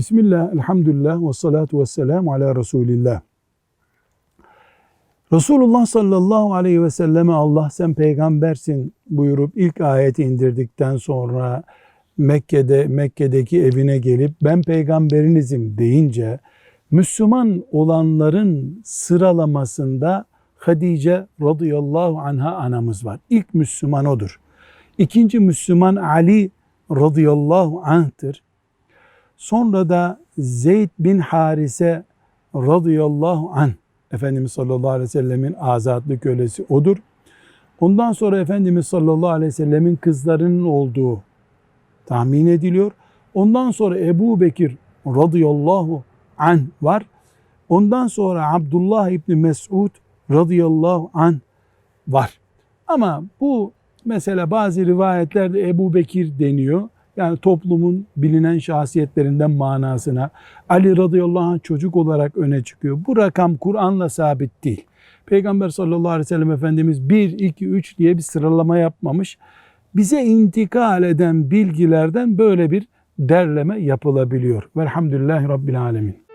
Bismillah, elhamdülillah ve salatu ve selamu ala Resulillah. Resulullah sallallahu aleyhi ve selleme Allah sen peygambersin buyurup ilk ayeti indirdikten sonra Mekke'de Mekke'deki evine gelip ben peygamberinizim deyince Müslüman olanların sıralamasında Hadice radıyallahu anha anamız var. İlk Müslüman odur. İkinci Müslüman Ali radıyallahu anh'tır. Sonra da Zeyd bin Harise radıyallahu anh Efendimiz sallallahu aleyhi ve sellemin azatlı kölesi odur. Ondan sonra Efendimiz sallallahu aleyhi ve sellemin kızlarının olduğu tahmin ediliyor. Ondan sonra Ebu Bekir radıyallahu anh var. Ondan sonra Abdullah İbni Mesud radıyallahu anh var. Ama bu mesela bazı rivayetlerde Ebu Bekir deniyor. Yani toplumun bilinen şahsiyetlerinden manasına Ali radıyallahu anh çocuk olarak öne çıkıyor. Bu rakam Kur'an'la sabit değil. Peygamber sallallahu aleyhi ve sellem Efendimiz 1, 2, 3 diye bir sıralama yapmamış. Bize intikal eden bilgilerden böyle bir derleme yapılabiliyor. Velhamdülillahi Rabbil Alemin.